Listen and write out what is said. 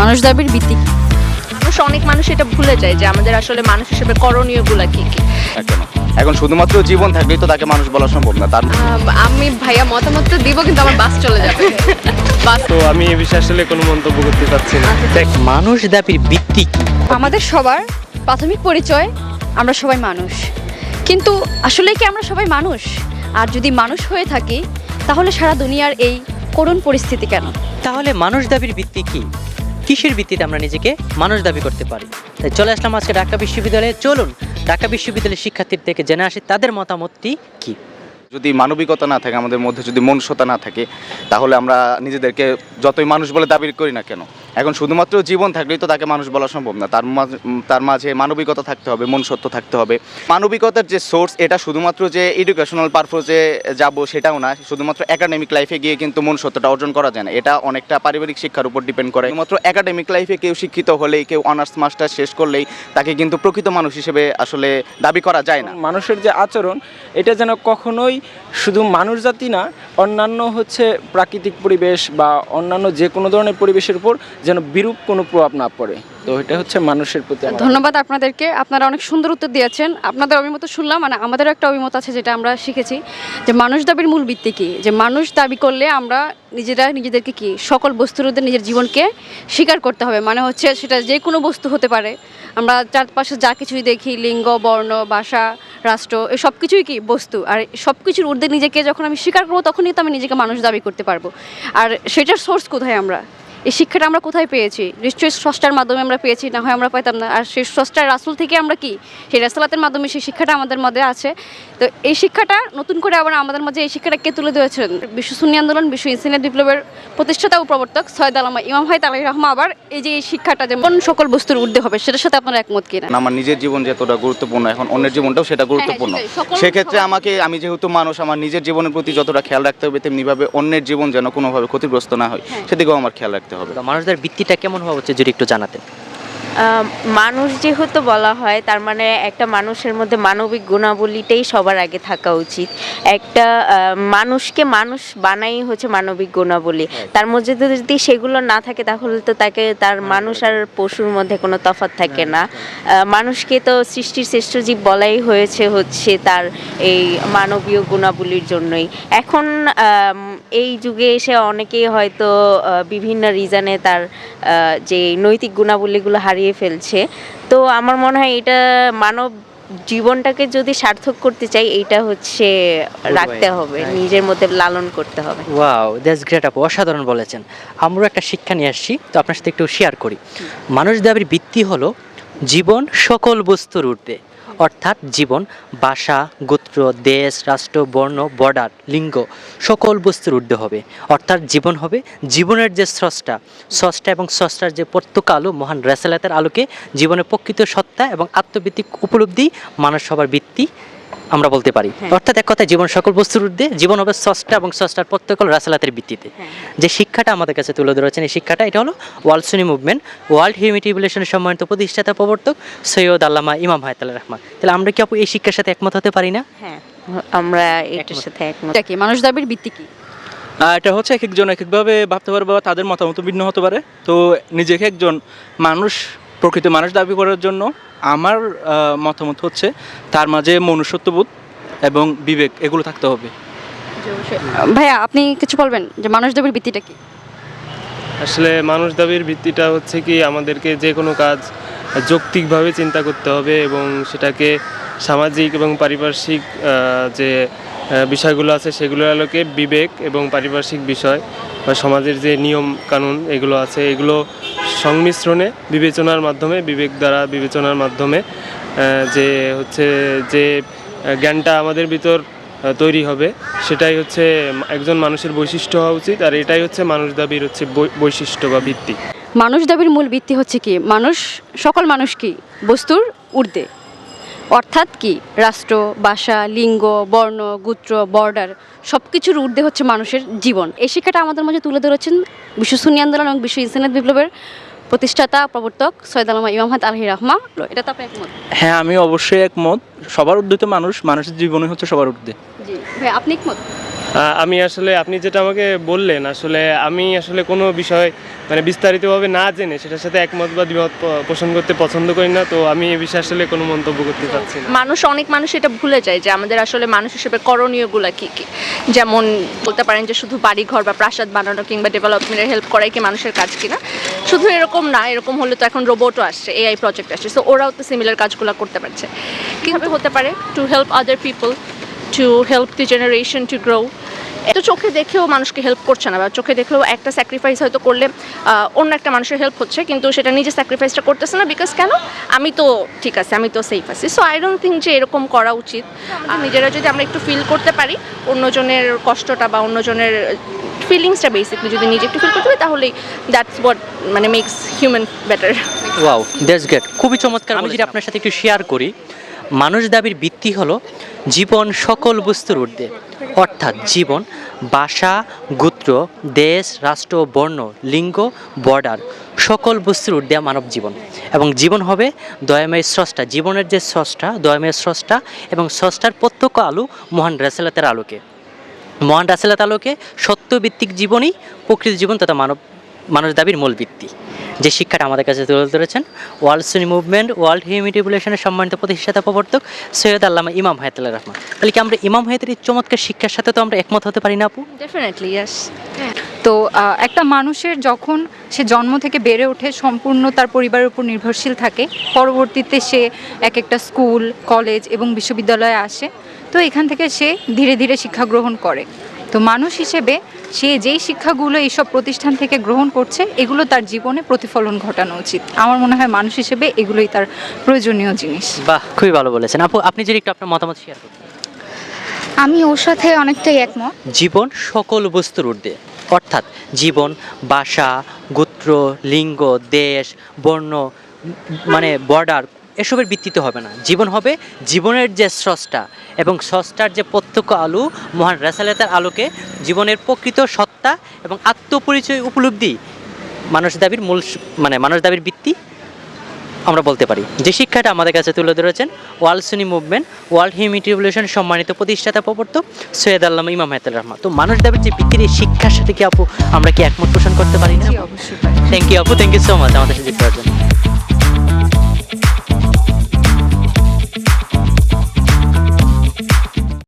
মানুষ দাবির ভিত্তি কি? মানুষ অনেক মানুষ এটা ভুলে যায় যে আমাদের আসলে মানুষ হিসেবে করণীয়গুলা কি? কি এখন শুধুমাত্র জীবন থাকলেই তো তাকে মানুষ বলা সম্ভব না তার আমি ভাইয়া মতামত তো দিব কিন্তু আমার বাস চলে যাবে। বাস তো আমি এই বিষয়ে আসলে কোনো মন্তব্য করতে পারছি না। দেখ মানুষ দাবির ভিত্তি কি? আমাদের সবার প্রাথমিক পরিচয় আমরা সবাই মানুষ। কিন্তু আসলে কি আমরা সবাই মানুষ? আর যদি মানুষ হয়ে থাকি তাহলে সারা দুনিয়ার এই করুণ পরিস্থিতি কেন? তাহলে মানুষ দাবির ভিত্তি কি? কিসের ভিত্তিতে আমরা নিজেকে মানুষ দাবি করতে পারি? তাই চলে আসলাম আজকে ঢাকা বিশ্ববিদ্যালয়ে। চলুন, ঢাকা বিশ্ববিদ্যালয়ের শিক্ষার্থীর থেকে জেনে আসি তাদের মতামতটি কি? যদি মানবিকতা না থাকে, আমাদের মধ্যে যদি মনুষ্যতা না থাকে, তাহলে আমরা নিজেদেরকে যতই মানুষ বলে দাবি করি না কেন, এখন শুধুমাত্র জীবন থাকলেই তো তাকে মানুষ বলা সম্ভব না। তার তার মাঝে মানবিকতা থাকতে হবে, মনুষ্যত্ব থাকতে হবে। মানবিকতার যে সোর্স এটা শুধুমাত্র যে এডুকেশনাল পারপোজে যাব সেটাও না, শুধুমাত্র একাডেমিক লাইফে গিয়ে কিন্তু মনুষ্যত্বটা অর্জন করা যায় না। এটা অনেকটা পারিবারিক শিক্ষার উপর ডিপেন্ড করে। শুধুমাত্র একাডেমিক লাইফে কেউ শিক্ষিত হলেই, কেউ অনার্স মাস্টার শেষ করলেই, তাকে কিন্তু প্রকৃত মানুষ হিসেবে আসলে দাবি করা যায় না। মানুষের যে আচরণ, এটা যেন কখনোই শুধু মানুষ জাতি না, অন্যান্য হচ্ছে প্রাকৃতিক পরিবেশ বা অন্যান্য যে কোনো ধরনের পরিবেশের উপর যেন বিরূপ কোনো প্রভাব না পড়ে। তো এটা হচ্ছে মানুষের প্রতি ধন্যবাদ আপনাদেরকে। আপনারা অনেক সুন্দর উত্তর দিয়েছেন। আপনাদের অভিমত শুনলাম মানে আমাদেরও একটা অভিমত আছে যেটা আমরা শিখেছি, যে মানুষ দাবির মূল ভিত্তি কী? যে মানুষ দাবি করলে আমরা নিজেরা নিজেদেরকে কি সকল বস্তুর মধ্যে নিজের জীবনকে স্বীকার করতে হবে? মানে হচ্ছে সেটা যে কোনো বস্তু হতে পারে। আমরা চারপাশে যা কিছুই দেখি, লিঙ্গ, বর্ণ, ভাষা রাষ্ট্র সব কিছুই কি বস্তু? আর সব কিছুর ঊর্ধ্বে নিজেকে যখন আমি স্বীকার করব, তখনই তো আমি নিজেকে মানুষ দাবি করতে পারব। আর সেটার সোর্স কোথায় আমরা? এই শিক্ষাটা আমরা কোথায় পেয়েছি? নিশ্চয়ই স্রষ্টার মাধ্যমে আমরা পেয়েছি না হয় আমরা পাইতাম না। আর সেই স্রষ্টার রাসুল থেকে আমরা কি? সেই রাসলাতের মাধ্যমে সেই শিক্ষাটা আমাদের মধ্যে আছে। তো এই শিক্ষাটা নতুন করে আবার আমাদের মাঝে এই শিক্ষাটা কে তুলে ধরেছেন? বিশ্ব সুন্নি আন্দোলন বিশ্ব ইনসিনিয়ার বিপ্লবের প্রতিষ্ঠাতা ও প্রবর্তক সৈয়দ আলামা ইমাম ভাই তালাই রহমা আবার এই যে এই শিক্ষাটা যেমন সকল বস্তুর ঊর্ধ্বে হবে সেটার সাথে আপনার একমত কিনা? আমার নিজের জীবন যতটা গুরুত্বপূর্ণ এখন অন্যের জীবনটাও সেটা গুরুত্বপূর্ণ। সেক্ষেত্রে আমাকে আমি যেহেতু মানুষ আমার নিজের জীবনের প্রতি যতটা খেয়াল রাখতে হবে তেমনিভাবে অন্যের জীবন যেন কোনোভাবে ক্ষতিগ্রস্ত না হয় হ্যাঁ। সেদিকেও আমার খেয়াল রাখতে হবে। মানুষদের বৃত্তিটা কেমন হওয়া উচিত যদি একটু জানাতেন? মানুষ যেহেতু বলা হয় তার মানে একটা মানুষের মধ্যে মানবিক গুণাবলীটাই সবার আগে থাকা উচিত। একটা মানুষকে মানুষ বানাই হচ্ছে মানবিক গুণাবলী। তার মধ্যে যদি সেগুলো না থাকে তাহলে তো তাকে তার মানুষ আর পশুর মধ্যে কোনো তফাৎ থাকে না। মানুষকে তো সৃষ্টির শ্রেষ্ঠ জীব বলাই হয়েছে হচ্ছে তার এই মানবীয় গুণাবলীর জন্যই। এখন এই যুগে এসে অনেকেই হয়তো বিভিন্ন রিজনে তার যে নৈতিক গুণাবলীগুলো হারিয়ে ফেলছে। তো আমার মনে হয় এটা মানব জীবনটাকে যদি সার্থক করতে চাই এটা হচ্ছে রাখতে হবে নিজের মধ্যে লালন করতে হবে। ওয়াও দ্যাটস গ্রেট আপু অসাধারণ বলেছেন। আমরা একটা শিক্ষা নিয়ে আসছি তো আপনার সাথে একটু শেয়ার করি। মানুষ দাবির ভিত্তি হলো জীবন সকল বস্তুর ঊর্ধ্বে। অর্থাৎ জীবন, ভাষা, গোত্র, দেশ, রাষ্ট্র, বর্ণ, বর্ডার, লিঙ্গ, সকল বস্তুর ঊর্ধ্ব হবে। অর্থাৎ জীবন হবে জীবনের যে স্রষ্টা স্রষ্টা এবং স্রষ্টার যে প্রত্যক্ষ আলো, মহান রেসালাতের আলোকে জীবনের প্রকৃত সত্তা এবং আত্মভিত্তিক উপলব্ধি মানব সবার ভিত্তি আমরা বলতে পারি। অর্থাৎ এক কথায় জীবন সকল বস্তুর ঊর্ধ্বে জীবন হবে সষ্টা এবং স্রষ্টার প্রত্যেক রাসালাতের ভিত্তিতে। যে শিক্ষাটা আমাদের কাছে তুলে ধরেছেন এই শিক্ষাটা এটা হলো ওয়ার্ল্ড সুনি মুভমেন্ট। ওয়ার্ল্ড হিউম্যানিটি রিভলিউশনের সম্মানিত প্রতিষ্ঠাতা প্রবর্তক সৈয়দ আল্লামা ইমাম হায়াতুল রহমান। তাহলে আমরা কি আপু এই শিক্ষার সাথে একমত হতে পারি না? হ্যাঁ আমরা এটার সাথে একমত। কি মানুষ দাবির ভিত্তি কি? এটা হচ্ছে এক একজন এক একভাবে ভাবতে পারে বা তাদের মতামত ভিন্ন হতে পারে। তো নিজেকে একজন মানুষ প্রকৃত মানুষ দাবি করার জন্য আমার মতামত হচ্ছে তার মাঝে মনুষ্যত্ববোধ এবং বিবেক এগুলো থাকতে হবে। ভাইয়া আপনি কিছু বলবেন? যে মানুষ দাবির ভিত্তিটা কি? আসলে মানুষ দাবির ভিত্তিটা হচ্ছে কি আমাদেরকে যে কোনো কাজ যৌক্তিকভাবে চিন্তা করতে হবে এবং সেটাকে সামাজিক এবং পারিপার্শ্বিক যে বিষয়গুলো আছে সেগুলোর আলোকে বিবেক এবং পারিপার্শ্বিক বিষয় বা সমাজের যে নিয়ম কানুন এগুলো আছে এগুলো সংমিশ্রণে, বিবেচনার মাধ্যমে, বিবেক দ্বারা বিবেচনার মাধ্যমে যে হচ্ছে যে জ্ঞানটা আমাদের ভিতর তৈরি হবে, সেটাই হচ্ছে একজন মানুষের বৈশিষ্ট্য হওয়া উচিত, আর এটাই হচ্ছে মানুষ দাবির হচ্ছে বৈশিষ্ট্য বা ভিত্তি। মানুষ দাবির মূল ভিত্তি হচ্ছে কি? মানুষ, সকল মানুষ কি? বস্তুর ঊর্ধ্বে। অর্থাৎ কি? রাষ্ট্র, ভাষা, লিঙ্গ, বর্ণ, গোত্র, বর্ডার সব কিছুর ঊর্ধ্বে হচ্ছে মানুষের জীবন। এই শিক্ষাটা আমাদের মাঝে তুলে ধরেছেন বিশ্ব সুনি আন্দোলন এবং বিশ্ব ইনসানিয়ত বিপ্লবের প্রতিষ্ঠাতা প্রবর্তক সৈয়দ আলমা ইমাম হাত আলহি রহমা। এটা তো আপনি একমত? হ্যাঁ আমি অবশ্যই একমত। সবার ঊর্ধ্বে তো মানুষ মানুষের জীবনই হচ্ছে সবার ঊর্ধ্বে জি ভাই আপনি একমত? আমি আসলে আপনি যেটা আমাকে বললেন আসলে আমি আসলে কোনো বিষয় মানে বিস্তারিতভাবে না জেনে সেটার সাথে একমত বা দ্বিমত পোষণ করতে পছন্দ করি না তো আমি এ বিষয়ে আসলে কোনো মন্তব্য করতে চাচ্ছি না। মানুষ অনেক মানুষ এটা ভুলে যায় যে আমাদের আসলে মানুষ হিসেবে করণীয়গুলো কী কী? যেমন বলতে পারেন যে শুধু বাড়ি ঘর বা প্রাসাদ বানানো কিংবা ডেভেলপমেন্টের হেল্প করাই কি মানুষের কাজ কিনা? শুধু এরকম না এরকম হলে তো এখন রোবটও আসছে এআই প্রজেক্ট আসছে সো ওরাও তো সিমিলার কাজগুলো করতে পারছে। কীভাবে হতে পারে? To help other people to help the generation to grow তো চোখে দেখেও মানুষকে হেল্প করছে না বা চোখে দেখলেও একটা স্যাক্রিফাইস হয়তো করলে অন্য একটা মানুষের হেল্প হচ্ছে কিন্তু সেটা নিজে স্যাক্রিফাইসটা করতেছে না বিকজ কেন? আমি তো ঠিক আছে আমি তো সেফ আছি। সো আই ডোন্ট থিঙ্ক যে এরকম করা উচিত। আর নিজেরা যদি আমরা একটু ফিল করতে পারি অন্যজনের কষ্টটা বা অন্যজনের ফিলিংসটা বেসিকলি যদি নিজে একটু ফিল করতে পারি তাহলেই দ্যাটস হোয়াট মানে makes human better wow that's great খুবই চমৎকার আমি যদি আপনার সাথে একটু শেয়ার করি মানুষ দাবির ভিত্তি হলো জীবন সকল বস্তুর ঊর্ধ্বে। অর্থাৎ জীবন ভাষা গোত্র, দেশ, রাষ্ট্র, বর্ণ, লিঙ্গ, বর্ডার সকল বস্তুর ঊর্ধ্বে মানব জীবন। এবং জীবন হবে দয়াময় স্রষ্টা। জীবনের যে স্রষ্টা, দয়াময় স্রষ্টা এবং স্রষ্টার প্রত্যক্ষ আলো মহান রেসালাতের আলোকে। মহান রাসেলাত আলোকে সত্যভিত্তিক জীবনই প্রকৃত জীবন তথা মানব মানুষ দাবির মূল ভিত্তি। যে শিক্ষাটা আমাদের কাছে তুলে ধরেছেন ওয়ার্ল্ড সুনি মুভমেন্ট ওয়ার্ল্ড হিউম্যানিটি রিভলিউশনের সম্মানিত প্রতিষ্ঠাতা প্রবর্তক সৈয়দ আল্লামা ইমাম হায়াতুল্লাহ রহমান। তাহলে কি আমরা ইমাম হায়াতের এই চমৎকার শিক্ষার সাথে তো আমরা একমত হতে পারি না আপু? ডেফিনেটলি ইয়েস তো একটা মানুষের যখন সে জন্ম থেকে বেড়ে ওঠে, সম্পূর্ণ তার পরিবারের উপর নির্ভরশীল থাকে, পরবর্তীতে সে এক একটা স্কুল, কলেজ এবং বিশ্ববিদ্যালয়ে আসে, তো এখান থেকে সে ধীরে ধীরে শিক্ষা গ্রহণ করে। তো মানুষ হিসেবে সে যেই শিক্ষাগুলো এইসব প্রতিষ্ঠান থেকে গ্রহণ করছে এগুলো তার জীবনে প্রতিফলন ঘটানো উচিত। আমার মনে হয় মানুষ হিসেবে এগুলোই তার প্রয়োজনীয় জিনিস। বাহ খুবই ভালো বলেছেন। আপু আপনি যদি একটু আপনার মতামত শেয়ার করতেন। আমি ওর সাথে অনেকটাই একমত। জীবন সকল বস্তুর ঊর্ধ্বে। অর্থাৎ জীবন ভাষা গোত্র লিঙ্গ দেশ বর্ণ মানে বর্ডার এসবের ভিত্তিতে হবে না। জীবন হবে জীবনের যে স্রষ্টা এবং স্রষ্টার যে প্রত্যক্ষ আলো মহান রেসালেতার আলোকে জীবনের প্রকৃত সত্তা এবং আত্মপরিচয় উপলব্ধি মানুষ দাবির মূল মানে মানুষ দাবির ভিত্তি আমরা বলতে পারি। যে শিক্ষাটা আমাদের কাছে তুলে ধরেছেন ওয়ার্ল্ড সুনি মুভমেন্ট ওয়ার্ল্ড হিউম্যানিটি রিভলিউশন সম্মানিত প্রতিষ্ঠাতা প্রবর্তক সৈয়দ আল্লামা ইমাম হায়াতুল রহমান। তো মানুষ দাবির যে ভিত্তির এই শিক্ষার সাথে কি আপু আমরা কি একমত পোষণ করতে পারি? না অবশ্যই থ্যাংক ইউ আপু। থ্যাংক ইউ সো মাচ আমাদের সাথে জন্য।